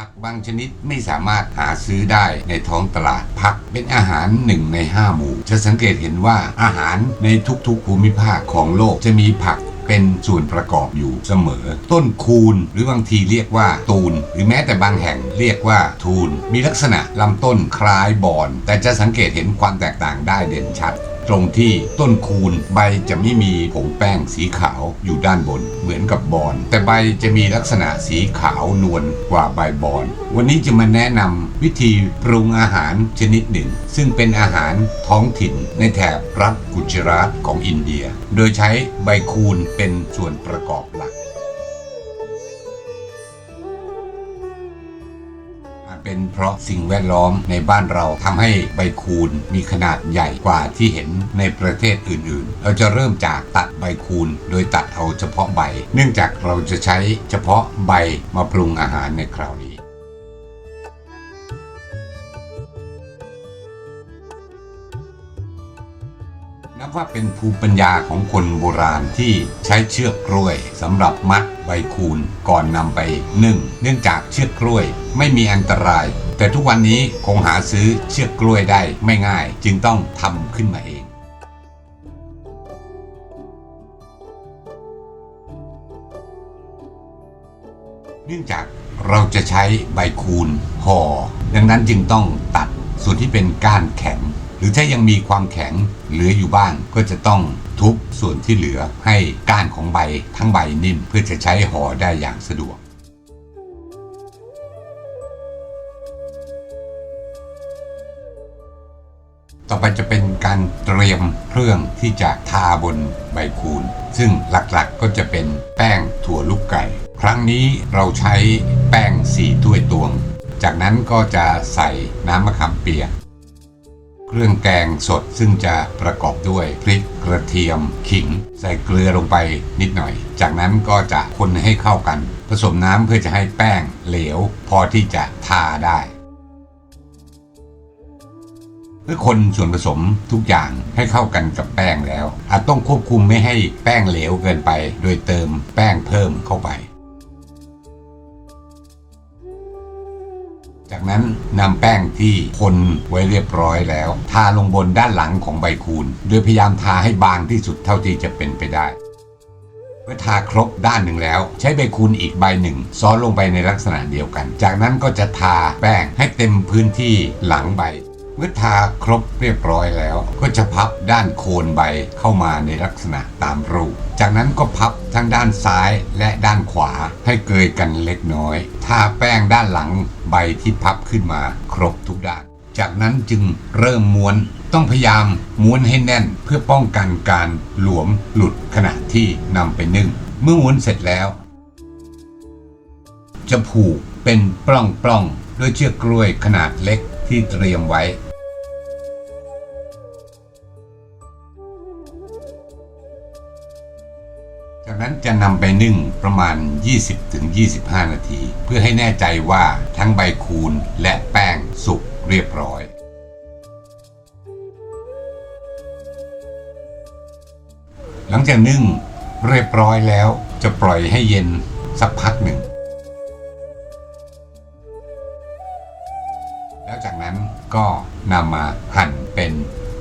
ผักบางชนิดไม่สามารถหาซื้อได้ในท้องตลาดผักเป็นอาหารหนึ่งในห้าหมู่ จะสังเกตเห็นว่าอาหารในทุกๆภูมิภาคของโลกจะมีผักเป็นส่วนประกอบอยู่เสมอ ต้นคูนหรือบางทีเรียกว่าตูน หรือแม้แต่บางแห่งเรียกว่าทูน มีลักษณะลำต้นคล้ายบอน แต่จะสังเกตเห็นความแตกต่างได้เด่นชัด ตรงที่ต้นคูนใบจะไม่มีผงแป้งสีขาวอยู่ด้านบน เหมือนกับบอน แต่ใบจะมีลักษณะสีขาวนวลกว่าใบบอน วันนี้จะมาแนะนำวิธีปรุงอาหารชนิดหนึ่ง ซึ่งเป็นอาหารท้องถิ่นในแถบรัฐกุจราตของอินเดีย โดยใช้ใบคูนเป็นส่วนประกอบหลัก เป็นเพราะสิ่งแวดล้อมในบ้านเราทำให้ใบคูนมีขนาดใหญ่กว่าที่เห็นในประเทศอื่นๆ เราจะเริ่มจากตัดใบคูนโดยตัดเอาเฉพาะใบ เนื่องจากเราจะใช้เฉพาะใบมาปรุงอาหารในคราวนี้นับว่าเป็นภูมิปัญญาของคนโบราณที่ใช้เชือกกล้วยสำหรับมัด ใบคูนก่อนนำไปนึ่งเนื่องจากเชือกกล้วยไม่มีอันตราย แต่ทุกวันนี้คงหาซื้อเชือกกล้วยได้ไม่ง่าย จึงต้องทำขึ้นมาเองเนื่องจากเราจะใช้ใบคูนห่อดังนั้นจึงต้องตัดส่วนที่เป็นก้านแข็ง หรือถ้ายังมีความแข็งเหลืออยู่บ้าง ก็จะต้องทุบส่วนที่เหลือให้ก้านของใบทั้งใบนิ่มเพื่อจะใช้ห่อได้อย่างสะดวกต่อไปจะเป็นการเตรียมเครื่องที่จะทาบนใบคูนซึ่งหลักๆก็จะเป็นแป้งถั่วลูกไก่ ครั้งนี้เราใช้แป้ง4ถ้วยตวง จากนั้นก็จะใส่น้ำมะขามเปียก เครื่องแกงสดซึ่งจะประกอบด้วยพริกกระเทียมขิง ใส่เกลือลงไปนิดหน่อย จากนั้นก็จะคนให้เข้ากัน ผสมน้ำเพื่อจะให้แป้งเหลว พอที่จะทาได้เมื่อคนส่วนผสมทุกอย่างให้เข้ากันกับแป้งแล้ว อาจต้องควบคุมไม่ให้แป้งเหลวเกินไป โดยเติมแป้งเพิ่มเข้าไป จากนั้นนำแป้งที่คนไว้เรียบร้อยแล้ว ทาลงบนด้านหลังของใบคูนโดยพยายามทาให้บางที่สุดเท่าที่จะเป็นไปได้เมื่อทาครบด้านหนึ่งแล้ว ใช้ใบคูนอีกใบหนึ่ง ซ้อนลงไปในลักษณะเดียวกัน จากนั้นก็จะทาแป้งให้เต็มพื้นที่หลังใบ เมื่อทาครบเรียบร้อยแล้ว ก็จะพับด้านโคนใบเข้ามาในลักษณะตามรูป จากนั้นก็พับทั้งด้านซ้ายและด้านขวาให้เกยกันเล็กน้อยทาแป้งด้านหลังใบที่พับขึ้นมาครบทุกด้าน จากนั้นจึงเริ่มม้วนต้องพยายามม้วนให้แน่นเพื่อป้องกันการหลวมหลุดขณะที่นำไปนึ่ง เมื่อม้วนเสร็จแล้ว จะผูกเป็นปล้องๆด้วยเชือกกล้วยขนาดเล็กที่เตรียมไว้ นั้นจะนำไปนึ่งประมาณ 20-25 นาที เพื่อให้แน่ใจว่าทั้งใบคูนและแป้งสุกเรียบร้อยหลังจากนึ่งเรียบร้อยแล้วจะปล่อยให้เย็นสักพักหนึ่ง แล้วจากนั้นก็นำมาหั่นเป็น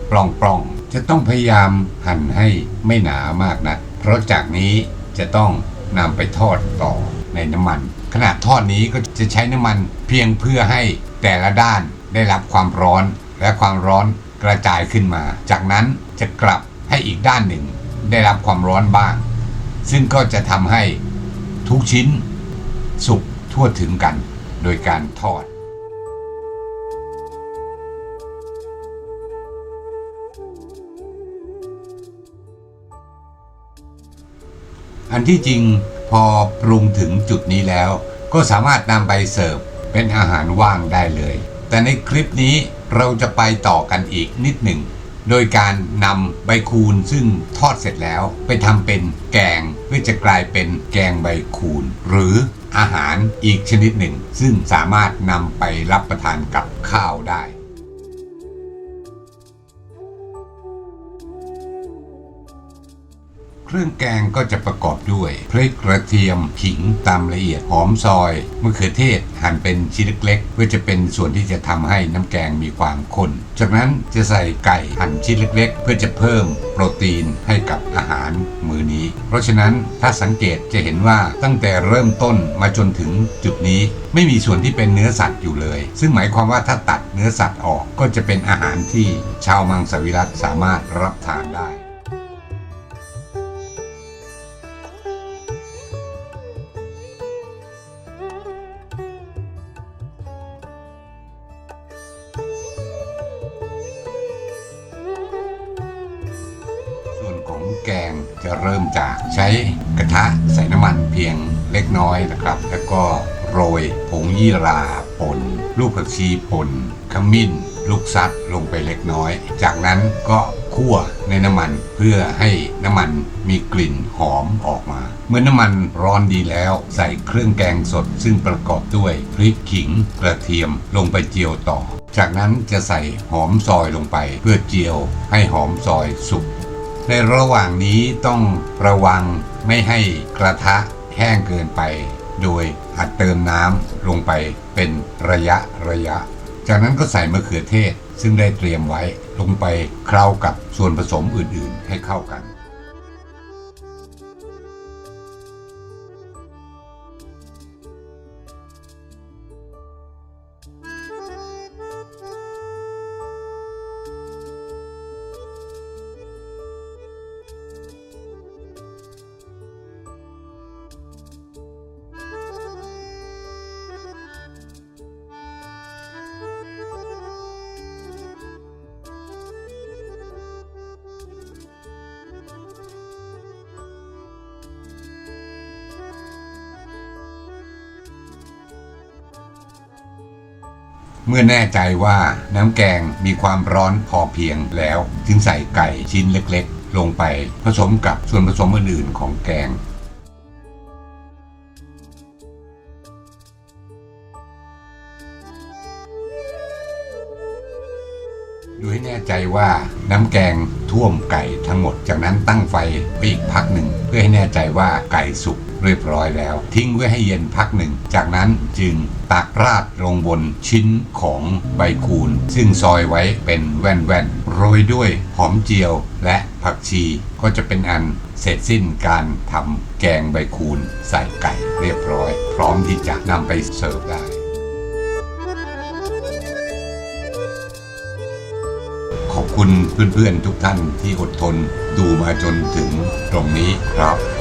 ปล้องๆ จะต้องพยายามหั่นให้ไม่หนามากนะ เพราะจากนี้จะต้องนำไปทอดต่อในน้ำมันขณะทอดนี้ก็จะใช้น้ำมันเพียงเพื่อให้แต่ละด้านได้รับความร้อนและความร้อนกระจายขึ้นมา จากนั้นจะกลับให้อีกด้านหนึ่งได้รับความร้อนบ้าง ซึ่งก็จะทำให้ทุกชิ้นสุกทั่วถึงกันโดยการทอด อันที่จริงพอปรุงถึงจุดนี้แล้ว ก็สามารถนำไปเสิร์ฟเป็นอาหารว่างได้เลย แต่ในคลิปนี้เราจะไปต่อกันอีกนิดหนึ่ง โดยการนำใบคูนซึ่งทอดเสร็จแล้วไปทำเป็นแกงเพื่อจะกลายเป็นแกงใบคูนหรืออาหารอีกชนิดหนึ่ง ซึ่งสามารถนำไปรับประทานกับข้าวได้ เครื่องแกงก็จะประกอบด้วยพริกกระเทียมขิงตามละเอียดหอมซอยมะเขือเทศหั่นเป็นชิ้นเล็กๆเพื่อจะเป็นส่วนที่จะทำให้น้ำแกงมีความข้น จากนั้นจะใส่ไก่หั่นชิ้นเล็ก ๆ เพื่อจะเพิ่มโปรตีนให้กับอาหารมื้อนี้ เพราะฉะนั้นถ้าสังเกตจะเห็นว่าตั้งแต่เริ่มต้นมาจนถึงจุดนี้ ไม่มีส่วนที่เป็นเนื้อสัตว์อยู่เลย ซึ่งหมายความว่าถ้าตัดเนื้อสัตว์ออกก็จะเป็นอาหารที่ชาวมังสวิรัตสามารถรับทานได้ แกงจะเริ่มจากใช้กระทะใส่น้ำมันเพียงเล็กน้อยนะครับ แล้วก็โรยผงยี่ราป่นลูกผักชีป่นขมิ้น ลูกซัดลงไปเล็กน้อย จากนั้นก็คั่วในน้ำมันเพื่อให้น้ำมันมีกลิ่นหอมออกมา เมื่อน้ำมันร้อนดีแล้ว ใส่เครื่องแกงสดซึ่งประกอบด้วยพริกขิงกระเทียมลงไปเจียวต่อ จากนั้นจะใส่หอมซอยลงไปเพื่อเจียวให้หอมซอยสุก ในระหว่างนี้ต้องระวังไม่ให้กระทะแห้งเกินไป โดยอัดเติมน้ำลงไปเป็นระยะระยะ จากนั้นก็ใส่มะเขือเทศซึ่งได้เตรียมไว้ลงไปเคล้ากับส่วนผสมอื่นๆ ให้เข้ากัน เมื่อแน่ใจว่าน้ำแกงมีความร้อนพอเพียงแล้ว จึงใส่ไก่ชิ้นเล็กๆ ลงไปผสมกับส่วนผสมอื่นๆของแกง ดูให้แน่ใจว่าน้ำแกงท่วมไก่ทั้งหมด จากนั้นตั้งไฟไปอีกพักหนึ่ง เพื่อให้แน่ใจว่าไก่สุก เรียบร้อยแล้ว ทิ้งไว้ให้เย็นพักหนึ่ง จากนั้นจึงตักราดลงบนชิ้นของใบคูนซึ่งซอยไว้เป็นแว่นๆโรยด้วยหอมเจียวและผักชีก็จะเป็นอันเสร็จสิ้นการทำแกงใบคูนใส่ไก่เรียบร้อย พร้อมที่จะนำไปเสิร์ฟได้ขอบคุณเพื่อนๆทุกท่านที่อดทนดูมาจนถึงตรงนี้ครับ